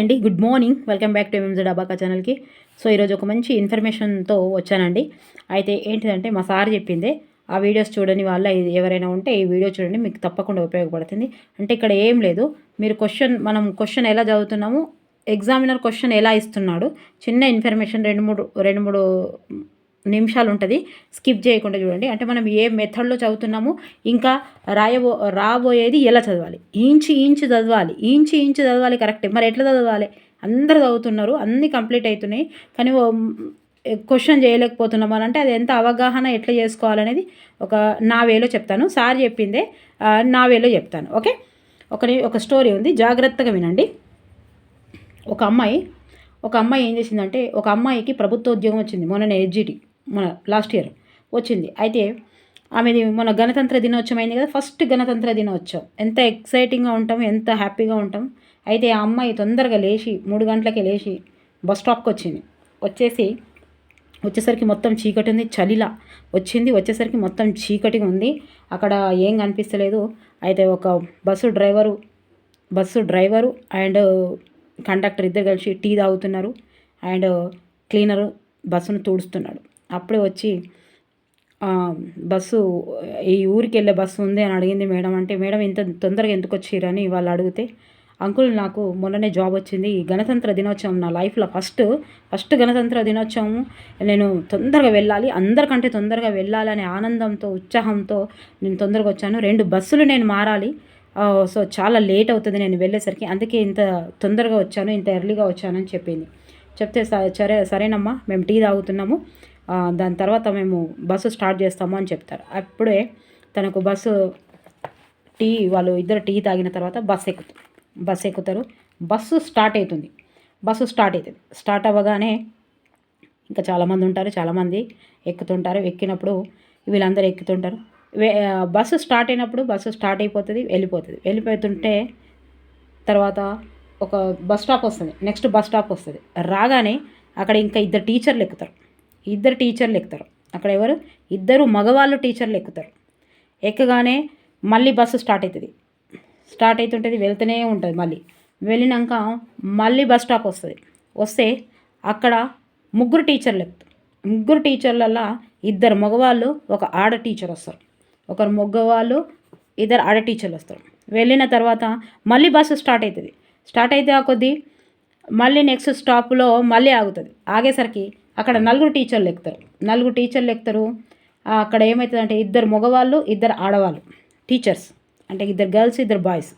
అండి. Good morning welcome back to MMZ abaca ఛానల్కి so ఈరోజు ఒక మంచి ఇన్ఫర్మేషన్తో వచ్చానండి. అయితే ఏంటిదంటే మా సార్ చెప్పిందే ఆ వీడియోస్ చూడని వాళ్ళ ఎవరైనా ఉంటే ఈ వీడియో చూడండి మీకు తప్పకుండా ఉపయోగపడుతుంది. అంటే ఇక్కడ ఏం లేదు మీరు క్వశ్చన్ మనం క్వశ్చన్ ఎలా చదువుతున్నాము ఎగ్జామినర్ క్వశ్చన్ ఎలా ఇస్తున్నాడు చిన్న ఇన్ఫర్మేషన్ రెండు మూడు రెండు మూడు నిమిషాలు ఉంటుంది స్కిప్ చేయకుండా చూడండి. అంటే మనం ఏ మెథడ్లో చదువుతున్నాము ఇంకా రాయబో రాబోయేది ఎలా చదవాలి? ఈంచి ఇంచు చదవాలి. ఈంచి ఇంచు చదవాలి కరెక్టే. మరి ఎట్లా చదవాలి? అందరు చదువుతున్నారు. అన్నీ కంప్లీట్ అవుతున్నాయి కానీ క్వశ్చన్ చేయలేకపోతున్నాం అని అంటే అది ఎంత అవగాహన ఎట్లా చేసుకోవాలనేది ఒక నా వేలో చెప్తాను. సార్ చెప్పిందే నా వేలో చెప్తాను. ఓకే? ఒక ఒక స్టోరీ ఉంది. జాగ్రత్తగా వినండి. ఒక అమ్మాయి ఒక అమ్మాయి ఏం చేసిందంటే ఒక అమ్మాయికి ప్రభుత్వ ఉద్యోగం వచ్చింది. మొన్న ఎడ్జిటి. మన లాస్ట్ ఇయర్ వచ్చింది. అయితే ఆమెది మన గణతంత్ర దినోత్సవం అయింది కదా ఫస్ట్ గణతంత్ర దినోత్సవం. ఎంత ఎక్సైటింగ్గా ఉంటాం ఎంత హ్యాపీగా ఉంటాం. అయితే ఆ అమ్మాయి తొందరగా లేచి మూడు గంటలకే లేచి బస్ స్టాప్కి వచ్చింది. వచ్చేసి వచ్చేసరికి మొత్తం చీకటి ఉంది చలిలా వచ్చింది. వచ్చేసరికి మొత్తం చీకటిగా ఉంది. అక్కడ ఏం కనిపిస్తలేదు. అయితే ఒక bus driver bus driver and conductor ఇద్దరు కలిసి టీ తాగుతున్నారు. అండ్ క్లీనరు బస్సును తుడుస్తున్నాడు. అప్పుడే వచ్చి బస్సు ఈ ఊరికి వెళ్ళే బస్సు ఉంది? అని అడిగింది మేడం. అంటే మేడం ఇంత తొందరగా ఎందుకు వచ్చిరని వాళ్ళు అడిగితే అంకుల్ నాకు మొన్ననే జాబ్ వచ్చింది. ఈ గణతంత్ర దినోత్సవం నా లైఫ్లో ఫస్ట్ ఫస్ట్ గణతంత్ర దినోత్సవం నేను తొందరగా వెళ్ళాలి. అందరికంటే తొందరగా వెళ్ళాలనే ఆనందంతో ఉత్సాహంతో నేను తొందరగా వచ్చాను. రెండు బస్సులు నేను మారాలి. సో చాలా లేట్ అవుతుంది నేను వెళ్ళేసరికి. అందుకే ఇంత తొందరగా వచ్చాను ఇంత ఎర్లీగా వచ్చానని చెప్పింది. చెప్తే స- సరే సరేనమ్మా మేము టీ తాగుతున్నాము. దాని తర్వాత మేము బస్సు స్టార్ట్ చేస్తాము అని చెప్తారు. అప్పుడే తనకు బస్సు టీ వాళ్ళు ఇద్దరు టీ తాగిన తర్వాత బస్సు ఎక్కుతారు బస్సు ఎక్కుతారు. బస్సు స్టార్ట్ అవుతుంది. బస్సు స్టార్ట్ అవుతుంది. స్టార్ట్ అవ్వగానే ఇంకా చాలామంది ఉంటారు చాలామంది ఎక్కుతుంటారు. ఎక్కినప్పుడు వీళ్ళందరూ ఎక్కుతుంటారు. బస్సు స్టార్ట్ అయినప్పుడు బస్సు స్టార్ట్ అయిపోతుంది వెళ్ళిపోతుంది. వెళ్ళిపోతుంటే తర్వాత ఒక బస్ స్టాప్ వస్తుంది. నెక్స్ట్ బస్ స్టాప్ వస్తుంది. రాగానే అక్కడ ఇంకా ఇద్దరు టీచర్లు ఎక్కుతారు. ఇద్దరు టీచర్లు ఎక్కుతారు. అక్కడ ఎవరు? ఇద్దరు మగవాళ్ళు టీచర్లు ఎక్కుతారు. ఎక్కగానే మళ్ళీ బస్సు స్టార్ట్ అవుతుంది. స్టార్ట్ అవుతుంటుంది వెళ్తూనే ఉంటుంది మళ్ళీ. వెళ్ళినాక మళ్ళీ బస్ స్టాప్ వస్తుంది. వస్తే అక్కడ ముగ్గురు టీచర్లు ఎక్కుతారు. ముగ్గురు టీచర్లల్లో ఇద్దరు మగవాళ్ళు ఒక ఆడ టీచర్ వస్తారు. ఒకరు మగవాళ్ళు ఇద్దరు ఆడ టీచర్లు వస్తారు. వెళ్ళిన తర్వాత మళ్ళీ బస్సు స్టార్ట్ అవుతుంది. స్టార్ట్ అయితే ఆ కొద్దీ మళ్ళీ నెక్స్ట్ స్టాప్లో మళ్ళీ ఆగుతుంది. ఆగేసరికి అక్కడ నలుగురు టీచర్లు ఎక్కుతారు. నలుగురు టీచర్లు ఎక్కుతారు. అక్కడ ఏమవుతుందంటే ఇద్దరు మగవాళ్ళు ఇద్దరు ఆడవాళ్ళు టీచర్స్. అంటే ఇద్దరు గర్ల్స్ ఇద్దరు బాయ్స్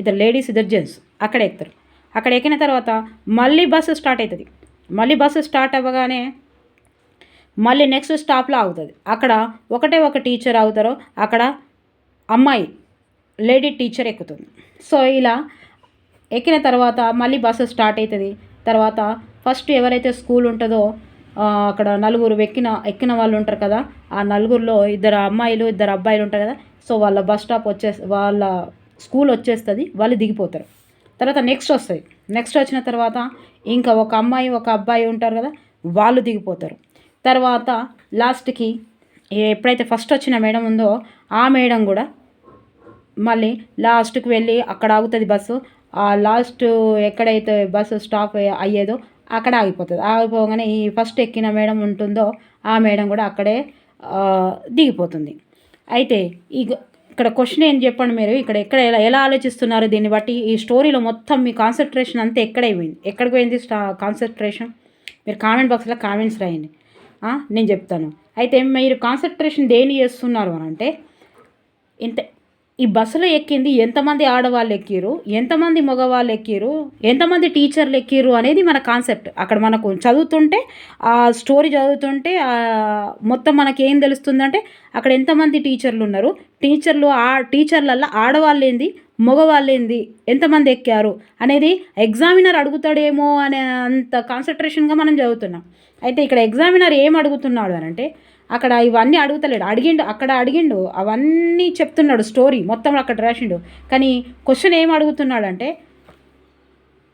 ఇద్దరు లేడీస్ ఇద్దరు జెంట్స్ అక్కడ ఎక్కుతారు. అక్కడ ఎక్కిన తర్వాత మళ్ళీ బస్సు స్టార్ట్ అవుతుంది. మళ్ళీ బస్సు స్టార్ట్ అవ్వగానే మళ్ళీ నెక్స్ట్ స్టాప్లో ఆగుతుంది. అక్కడ ఒకటే ఒక టీచర్ ఆగుతారో. అక్కడ అమ్మాయి లేడీ టీచర్ ఎక్కుతుంది. సో ఇలా ఎక్కిన తర్వాత మళ్ళీ బస్సు స్టార్ట్ అవుతుంది. తర్వాత ఫస్ట్ ఎవరైతే స్కూల్ ఉంటుందో అక్కడ నలుగురు ఎక్కిన ఎక్కిన వాళ్ళు ఉంటారు కదా ఆ నలుగురిలో ఇద్దరు అమ్మాయిలు ఇద్దరు అబ్బాయిలు ఉంటారు కదా సో వాళ్ళ బస్ స్టాప్ వచ్చే వాళ్ళ స్కూల్ వచ్చేస్తుంది వాళ్ళు దిగిపోతారు. తర్వాత నెక్స్ట్ వస్తుంది. నెక్స్ట్ వచ్చిన తర్వాత ఇంకా ఒక అమ్మాయి ఒక అబ్బాయి ఉంటారు కదా వాళ్ళు దిగిపోతారు. తర్వాత లాస్ట్కి ఎప్పుడైతే ఫస్ట్ వచ్చిన మేడం ఉందో ఆ మేడం కూడా మళ్ళీ లాస్ట్కి వెళ్ళి అక్కడ ఆగుతుంది బస్సు లాస్ట్ ఎక్కడైతే బస్సు స్టాప్ అయ్యేదో అక్కడ ఆగిపోతుంది. ఆగిపోగానే ఈ ఫస్ట్ ఎక్కిన మేడం ఉంటుందో ఆ మేడం కూడా అక్కడే దిగిపోతుంది. అయితే ఈ ఇక్కడ క్వశ్చన్ ఏం చెప్పండి మీరు? ఇక్కడ ఎక్కడ ఎలా ఎలా ఆలోచిస్తున్నారు దీన్ని బట్టి? ఈ స్టోరీలో మొత్తం మీ కాన్సన్ట్రేషన్ అంతా ఎక్కడ పోయింది. ఎక్కడికి పోయింది స్టా కాన్సన్ట్రేషన్? మీరు కామెంట్ బాక్స్లో కామెంట్స్ రాయండి. నేను చెప్తాను. అయితే మీరు కాన్సన్ట్రేషన్ దేని చేస్తున్నారు అని అంటే ఇంత ఈ బస్సులో ఎక్కింది ఎంతమంది ఆడవాళ్ళు ఎక్కిరు ఎంతమంది మగవాళ్ళు ఎక్కిరు ఎంతమంది టీచర్లు ఎక్కిరు అనేది మన కాన్సెప్ట్. అక్కడ మనకు చదువుతుంటే ఆ స్టోరీ చదువుతుంటే మొత్తం మనకి ఏం తెలుస్తుందంటే అక్కడ ఎంతమంది టీచర్లు ఉన్నారు? టీచర్లు ఆ టీచర్లల్లో ఆడవాళ్ళు ఏంది? మగవాళ్ళు ఏంది? ఎంతమంది ఎక్కారు? అనేది ఎగ్జామినర్ అడుగుతాడేమో అనే అంత కాన్సన్ట్రేషన్గా మనం చదువుతున్నాం. అయితే ఇక్కడ ఎగ్జామినర్ ఏం అడుగుతున్నాడు అని అంటే అక్కడ ఇవన్నీ అడుగుతలేడు. అడిగిండు అక్కడ అడిగిండు అవన్నీ చెప్తున్నాడు స్టోరీ. మొత్తం అక్కడ రాసిండు. కానీ క్వశ్చన్ ఏం అడుగుతున్నాడంటే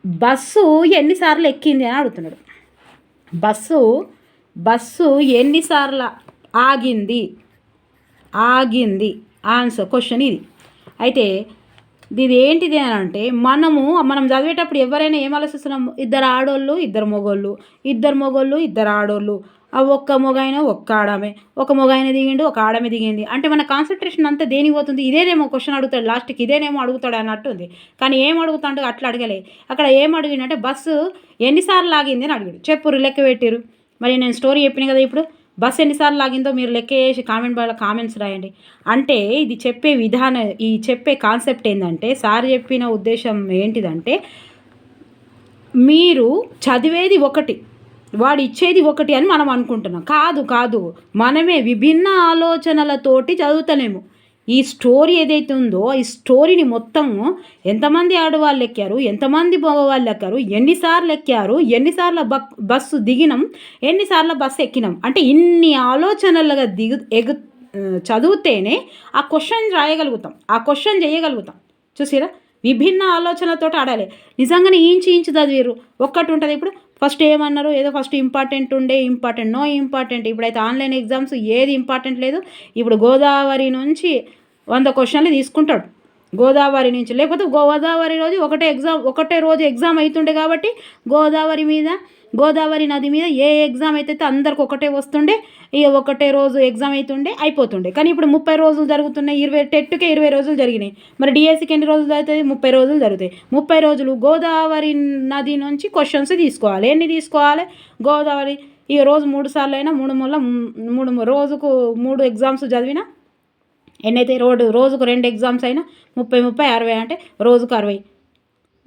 బస్సు ఎన్నిసార్లు ఎక్కింది అని అడుగుతున్నాడు. బస్సు బస్సు ఎన్నిసార్లు ఆగింది? ఆగింది. ఆన్సర్ క్వశ్చన్ ఇది. అయితే ఇది ఏంటిది అని అంటే మనము మనం చదివేటప్పుడు ఎవరైనా ఏం ఆలోచిస్తున్నాం ఇద్దరు ఆడోళ్ళు ఇద్దరు మొగోళ్ళు. ఇద్దరు మొగోళ్ళు ఇద్దరు ఆడోళ్ళు. ఆ ఒక్క మొగైన ఒక్క ఆడమే. ఒక మొగైన దిగిండు ఒక ఆడమే దిగింది. అంటే మన కాన్సన్ట్రేషన్ అంతా దేనికి పోతుంది? ఇదేనేమో క్వశ్చన్ అడుగుతాడు లాస్ట్కి ఇదేనేమో అడుగుతాడు అన్నట్టు ఉంది కానీ ఏం అడుగుతాడు అట్లా అడగలే. అక్కడ ఏం అడిగిండంటే బస్సు ఎన్నిసార్లు లాగింది అని అడిగాడు. చెప్పురు లెక్క పెట్టిరు మరి నేను స్టోరీ చెప్పిన కదా ఇప్పుడు. బస్ ఎన్నిసార్లు లాగిందో మీరు లెక్క వేసి కామెంట్ బాగా కామెంట్స్ రాయండి. అంటే ఇది చెప్పే విధానం ఈ చెప్పే కాన్సెప్ట్ ఏంటంటే సార్ చెప్పిన ఉద్దేశం ఏంటిదంటే మీరు చదివేది ఒకటి. వాడు ఇచ్చేది ఒకటి అని మనం అనుకుంటున్నాం. కాదు కాదు. మనమే విభిన్న ఆలోచనలతోటి చదువుతలేము. ఈ స్టోరీ ఏదైతే ఉందో ఈ స్టోరీని మొత్తము ఎంతమంది ఆడవాళ్ళు ఎక్కారు ఎంతమంది మగవాళ్ళు ఎక్కారు ఎన్నిసార్లు ఎక్కారు ఎన్నిసార్లు బక్ బస్సు దిగినాం ఎన్నిసార్లు బస్సు ఎక్కినాం. అంటే ఇన్ని ఆలోచనలుగా దిగు ఎగు చదివితేనే ఆ క్వశ్చన్ రాయగలుగుతాం. ఆ క్వశ్చన్ చేయగలుగుతాం. చూసిరా? విభిన్న ఆలోచనలతో ఆడాలి. నిజంగానే ఇంచు ఇంచు చదివారు ఒక్కటి ఉంటుంది. ఇప్పుడు ఫస్ట్ ఏమన్నారు? ఏదో ఫస్ట్ ఇంపార్టెంట్ ఉండే ఇంపార్టెంట్ నో ఇంపార్టెంట్. ఇప్పుడైతే ఆన్లైన్ ఎగ్జామ్స్ ఏది ఇంపార్టెంట్ లేదు. ఇప్పుడు గోదావరి నుంచి వంద క్వశ్చన్లు తీసుకుంటాడు. గోదావరి నుంచి. లేకపోతే గోదావరి రోజు ఒకటే ఎగ్జామ్ ఒకటే రోజు ఎగ్జామ్ అవుతుండే కాబట్టి గోదావరి మీద గోదావరి నది మీద ఏ ఎగ్జామ్ అయితే అందరికి ఒకటే వస్తుండే ఇక ఒకటే రోజు ఎగ్జామ్ అవుతుండే అయిపోతుండే. కానీ ఇప్పుడు ముప్పై రోజులు జరుగుతున్నాయి ఇరవై టెట్కే ఇరవై రోజులు జరిగినాయి. మరి డిఎస్సికి ఎన్ని రోజులు జరుగుతాయి? ముప్పై రోజులు జరుగుతాయి. ముప్పై రోజులు గోదావరి నది నుంచి క్వశ్చన్స్ తీసుకోవాలి. ఎన్ని తీసుకోవాలి? గోదావరి ఈ రోజు మూడు సార్లు అయినా మూడు మూల మూడు రోజుకు మూడు ఎగ్జామ్స్ చదివినా ఎన్నైతే రోడ్డు రోజుకు రెండు ఎగ్జామ్స్ అయినా ముప్పై ముప్పై అరవై అంటే రోజుకు అరవై.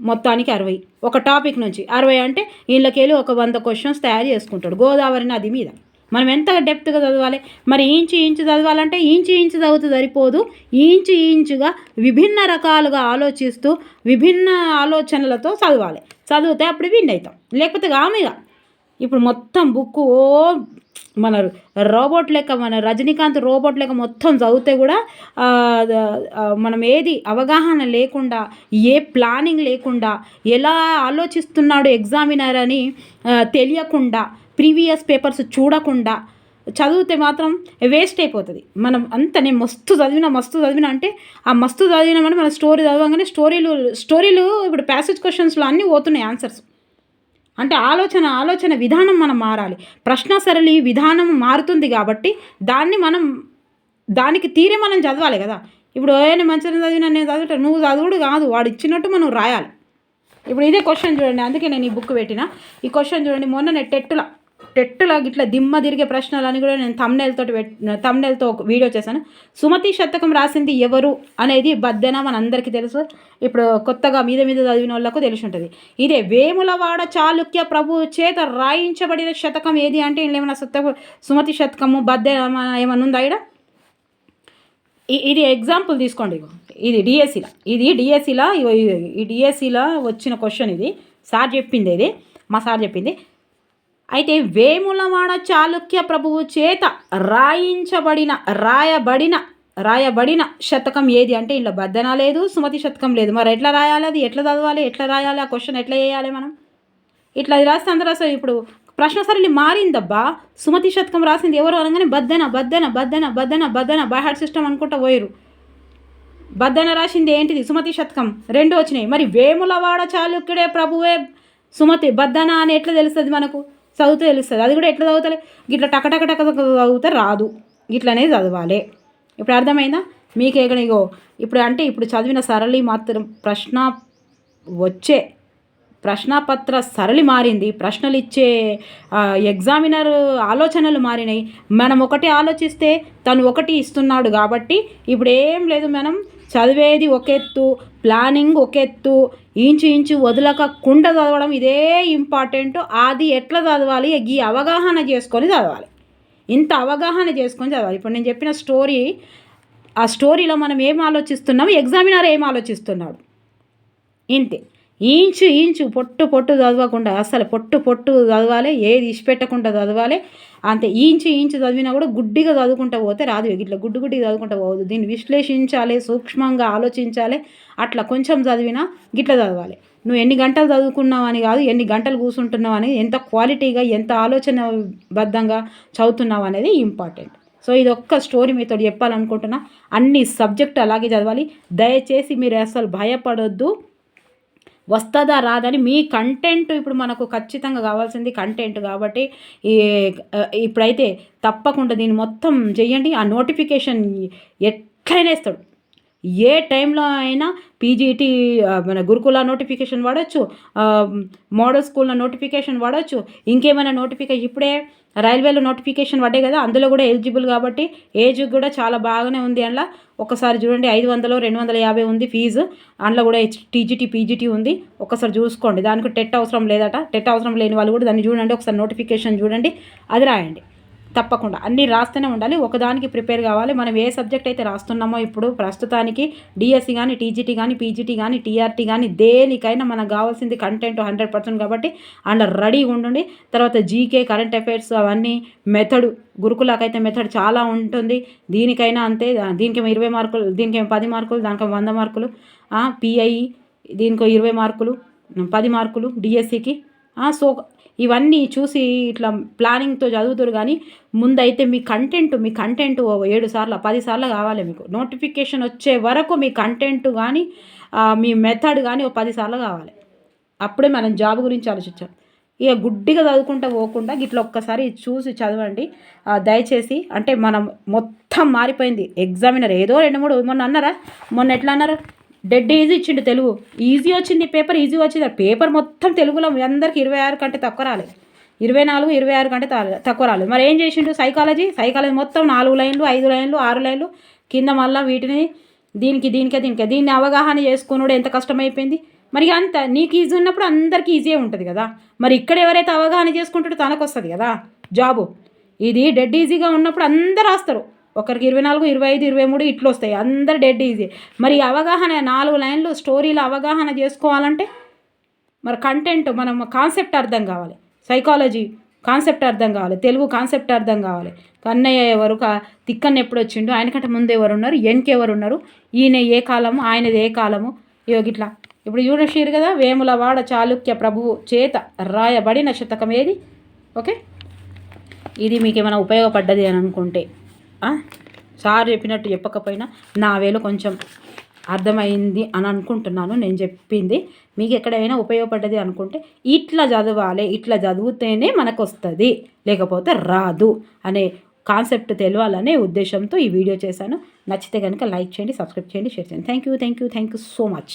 మొత్తానికి అరవై. ఒక టాపిక్ నుంచి అరవై అంటే వీళ్ళకెళ్ళి ఒక వంద క్వశ్చన్స్ తయారు చేసుకుంటాడు గోదావరి నది మీద. మనం ఎంత డెప్త్గా చదవాలి? మరి ఇంచు ఇంచు చదవాలంటే ఇంచు ఇంచు చదివితే సరిపోదు. ఇంచు ఇంచుగా విభిన్న రకాలుగా ఆలోచిస్తూ విభిన్న ఆలోచనలతో చదవాలి. చదివితే అప్పుడు విన్ అవుతాం. లేకపోతే కామిగా. ఇప్పుడు మొత్తం బుక్ ఓ మన రోబోట్ లెక్క మన రజనీకాంత్ రోబోట్ లెక్క మొత్తం చదివితే కూడా మనం ఏది అవగాహన లేకుండా ఏ ప్లానింగ్ లేకుండా ఎలా ఆలోచిస్తున్నాడు ఎగ్జామినర్ అని తెలియకుండా ప్రీవియస్ పేపర్స్ చూడకుండా చదివితే మాత్రం వేస్ట్ అయిపోతుంది. మనం అంత నేను మస్తు చదివిన మస్తు చదివిన అంటే ఆ మస్తు చదివినామని మన స్టోరీ చదవగానే స్టోరీలు స్టోరీలు ఇప్పుడు ప్యాసేజ్ క్వశ్చన్స్లో అన్నీ పోతున్నాయి ఆన్సర్స్ అంటే ఆలోచన ఆలోచన విధానం మనం మారాలి. ప్రశ్న సరళి విధానం మారుతుంది కాబట్టి దాన్ని మనం దానికి తీరే మనం చదవాలి కదా. ఇప్పుడు ఏమైనా మంచిగా చదివినా నేను చదువుట నువ్వు చదువుడు కాదు వాడు ఇచ్చినట్టు మనం రాయాలి. ఇప్పుడు ఇదే క్వశ్చన్ చూడండి అందుకే నేను ఈ బుక్ పెట్టిన. ఈ క్వశ్చన్ చూడండి మొన్న నేను టెట్టులాగా ఇట్లా దిమ్మ తిరిగే ప్రశ్నలని కూడా నేను తమ్నెల్తో తమ్నెల్తో ఒక వీడియో చేశాను. సుమతి శతకం రాసింది ఎవరు అనేది బద్దెన మన అందరికీ తెలుసు. ఇప్పుడు కొత్తగా మీద మీద చదివిన వాళ్ళకు తెలిసి ఉంటుంది. ఇదే వేములవాడ చాళుక్య ప్రభు చేత రాయించబడిన శతకం ఏది అంటే ఏమైనా సత్త సుమతి శతకము బద్దెన ఏమన్నా ఉందా ఇక్కడ ఇది ఎగ్జాంపుల్ తీసుకోండి ఇది డిఎస్సిలా ఇది డిఎస్సిలా ఈ డిఎస్సిలా వచ్చిన క్వశ్చన్ ఇది. సార్ చెప్పింది ఇది. మా సార్ చెప్పింది. అయితే వేములవాడ చాళుక్య ప్రభువు చేత రాయించబడిన రాయబడిన రాయబడిన శతకం ఏది అంటే ఇంట్లో బద్దన లేదు సుమతి శతకం లేదు. మరి ఎట్లా రాయాలి అది? ఎట్లా చదవాలి? ఎట్లా రాయాలి? ఆ క్వశ్చన్ ఎట్లా వేయాలి మనం? ఇట్లా అది రాస్తే అందరూ అసలు ఇప్పుడు ప్రశ్న సరళి మారిందబ్బా. సుమతి శతకం రాసింది ఎవరు అనగానే Baddena Baddena Baddena Baddena Baddena by heart system అనుకుంటా పోయారు బద్దన రాసింది ఏంటిది? సుమతి శతకం. రెండు వచ్చినాయి. మరి వేములవాడ చాళుక్యుడే ప్రభువే సుమతి బద్దన అని ఎట్లా తెలుస్తుంది మనకు? చదివితే తెలుస్తుంది. అది కూడా ఎట్లా చదువుతలే ఇట్లా టక టక చదివితే రాదు. ఇట్లనే చదవాలి. ఇప్పుడు అర్థమైందా? మీకు ఇగో ఇప్పుడు అంటే ఇప్పుడు చదివిన సరళి మాత్రం ప్రశ్న వచ్చే ప్రశ్నపత్ర సరళి మారింది. ప్రశ్నలు ఇచ్చే ఎగ్జామినర్ ఆలోచనలు మారినాయి. మనం ఒకటి ఆలోచిస్తే తను ఒకటి ఇస్తున్నాడు కాబట్టి ఇప్పుడు ఏం లేదు. మనం చదివేది ఒక ఎత్తు ప్లానింగ్ ఒక ఎత్తు ఇంచు ఇంచు వదలకకుండా చదవడం ఇదే ఇంపార్టెంట్. అది ఎట్లా చదవాలి? ఈ అవగాహన చేసుకొని చదవాలి. ఇంత అవగాహన చేసుకొని చదవాలి. ఇప్పుడు నేను చెప్పిన స్టోరీ ఆ స్టోరీలో మనం ఏం ఆలోచిస్తున్నాం ఎగ్జామినర్ ఏం ఆలోచిస్తున్నాడు? ఇంతే. ఇంచు ఇంచు పొట్టు పొట్టు చదవకుండా అసలు పొట్టు పొట్టు చదవాలి ఏది ఇష్టపెట్టకుండా చదవాలి అంతే ఇంచు ఇంచు చదివినా కూడా గుడ్డిగా చదువుకుంటూ పోతే రాదు ఇట్లా గుడ్డు గుడ్డిగా చదువుకుంటూ పోవద్దు. దీన్ని విశ్లేషించాలి సూక్ష్మంగా ఆలోచించాలి అట్లా కొంచెం చదివినా గిట్ల చదవాలి. నువ్వు ఎన్ని గంటలు చదువుకున్నావు అని కాదు ఎన్ని గంటలు కూర్చుంటున్నావు అని ఎంత క్వాలిటీగా ఎంత ఆలోచన బద్ధంగా చదువుతున్నావు అనేది ఇంపార్టెంట్. సో ఇది ఒక్క స్టోరీ మీతో చెప్పాలనుకుంటున్నా. అన్ని సబ్జెక్ట్ అలాగే చదవాలి. దయచేసి మీరు అసలు భయపడొద్దు. వస్తుందా రాదని మీ కంటెంట్ ఇప్పుడు మనకు ఖచ్చితంగా కావాల్సింది కంటెంట్ కాబట్టి ఈ ఇప్పుడైతే తప్పకుండా దీన్ని మొత్తం చేయండి. ఆ నోటిఫికేషన్ ఎట్లయినా ఇస్తాడు. ఏ టైంలో అయినా పీజీటీ మన గురుకుల నోటిఫికేషన్ వాడచ్చు మోడల్ స్కూల్లో నోటిఫికేషన్ వాడచ్చు ఇంకేమైనా నోటిఫికేషన్ ఇప్పుడే రైల్వేలో నోటిఫికేషన్ పడ్డాయి కదా అందులో కూడా ఎలిజిబుల్ కాబట్టి ఏజ్ కూడా చాలా బాగానే ఉంది అందులో. ఒకసారి చూడండి ఐదు వందలు రెండు వందల యాభై ఉంది ఫీజు. అందులో కూడా టీజీటీ పీజీటీ ఉంది. ఒకసారి చూసుకోండి. దానికి టెట్ అవసరం లేదట. టెట్ అవసరం లేని వాళ్ళు కూడా దాన్ని చూడండి. ఒకసారి నోటిఫికేషన్ చూడండి. అది రాయండి. తప్పకుండా. అన్నీ రాస్తూనే ఉండాలి. ఒకదానికి ప్రిపేర్ కావాలి. మనం ఏ సబ్జెక్ట్ అయితే రాస్తున్నామో ఇప్పుడు ప్రస్తుతానికి డిఎస్సి కానీ టీజీటీ కానీ పీజీటీ కానీ టీఆర్టీ కానీ దేనికైనా మనకు కావాల్సింది కంటెంట్ హండ్రెడ్ పర్సెంట్ కాబట్టి అండ్ రెడీ ఉండండి. తర్వాత జీకే కరెంట్ అఫైర్స్ అవన్నీ మెథడ్ గురుకులకైతే మెథడ్ చాలా ఉంటుంది. దీనికైనా అంతే. దీనికేమో ఇరవై మార్కులు దీనికేమో పది మార్కులు దానికేమో వంద మార్కులు పిఐ దీనికో ఇరవై మార్కులు పది మార్కులు డిఎస్సికి సో ఇవన్నీ చూసి ఇట్లా ప్లానింగ్తో చదువుతారు కానీ ముందైతే మీ కంటెంట్ మీ కంటెంట్ ఏడు సార్లు పది సార్లు కావాలి మీకు. నోటిఫికేషన్ వచ్చే వరకు మీ కంటెంట్ కానీ మీ మెథడ్ కానీ ఓ పది సార్లు కావాలి. అప్పుడే మనం జాబ్ గురించి ఆలోచించాం. ఇక గుడ్డిగా చదువుకుంటా పోకుండా గిట్లా ఒక్కసారి చూసి చదవండి. దయచేసి అంటే మనం మొత్తం మారిపోయింది. ఎగ్జామినర్ ఏదో రెండు మూడు మొన్న అన్నారా? మొన్న ఎట్లా అన్నారు? డెడ్ ఈజీ ఇచ్చిండు తెలుగు. ఈజీ వచ్చింది పేపర్ ఈజీ వచ్చింది. పేపర్ మొత్తం తెలుగులో మీ అందరికి ఇరవై ఆరు కంటే తక్కువ రాలేదు ఇరవై నాలుగు ఇరవై ఆరు కంటే తక్కువ రాలేదు మరి ఏం చేసిండు సైకాలజీ సైకాలజీ మొత్తం నాలుగు లైన్లు ఐదు లైన్లు ఆరు లైన్లు కింద మళ్ళీ వీటిని దీనికి దీనికే దీనికే. దీన్ని అవగాహన చేసుకున్నాడు ఎంత కష్టమైపోయింది. మరి అంత నీకు ఈజీ ఉన్నప్పుడు అందరికీ ఈజీ ఉంటుంది కదా. మరి ఇక్కడ ఎవరైతే అవగాహన చేసుకుంటాడో తనకు వస్తుంది కదా. జాబు ఇది డెడ్ ఈజీగా ఉన్నప్పుడు అందరు రాస్తారు. ఒకరికి ఇరవై నాలుగు ఇరవై ఐదు ఇరవై మూడు ఇట్లు వస్తాయి అందరు డెడ్ ఈజీ మరి అవగాహన నాలుగు లైన్లు స్టోరీలు అవగాహన చేసుకోవాలంటే మరి కంటెంట్ మనం కాన్సెప్ట్ అర్థం కావాలి. సైకాలజీ కాన్సెప్ట్ అర్థం కావాలి. తెలుగు కాన్సెప్ట్ అర్థం కావాలి. కన్నయ్య ఎవరు తిక్కన్న ఎప్పుడు వచ్చిండు ఆయనకంటే ముందు ఎవరు ఉన్నారు ఎవరు ఉన్నారు ఈయన ఏ కాలము? ఆయనది ఏ కాలము? ఇట్లా ఇప్పుడు చూడషీరు కదా వేములవాడ చాళుక్య ప్రభువు చేత రాయబడిన శతకం ఏది? ఓకే? ఇది మీకు ఏమైనా ఉపయోగపడ్డది అని అనుకుంటే. సార్ చెప్పినట్టు చెప్పకపోయినా నా వేలు కొంచెం అర్థమైంది అని అనుకుంటున్నాను నేను చెప్పింది. మీకు ఎక్కడైనా ఉపయోగపడ్డది అనుకుంటే ఇట్లా చదవాలి ఇట్లా చదివితేనే మనకు వస్తుంది లేకపోతే రాదు అనే కాన్సెప్ట్ తెలియాలనే ఉద్దేశంతో ఈ వీడియో చేశాను. నచ్చితే కనుక లైక్ చేయండి సబ్స్క్రైబ్ చేయండి షేర్ చేయండి. Thank you thank you thank you so much.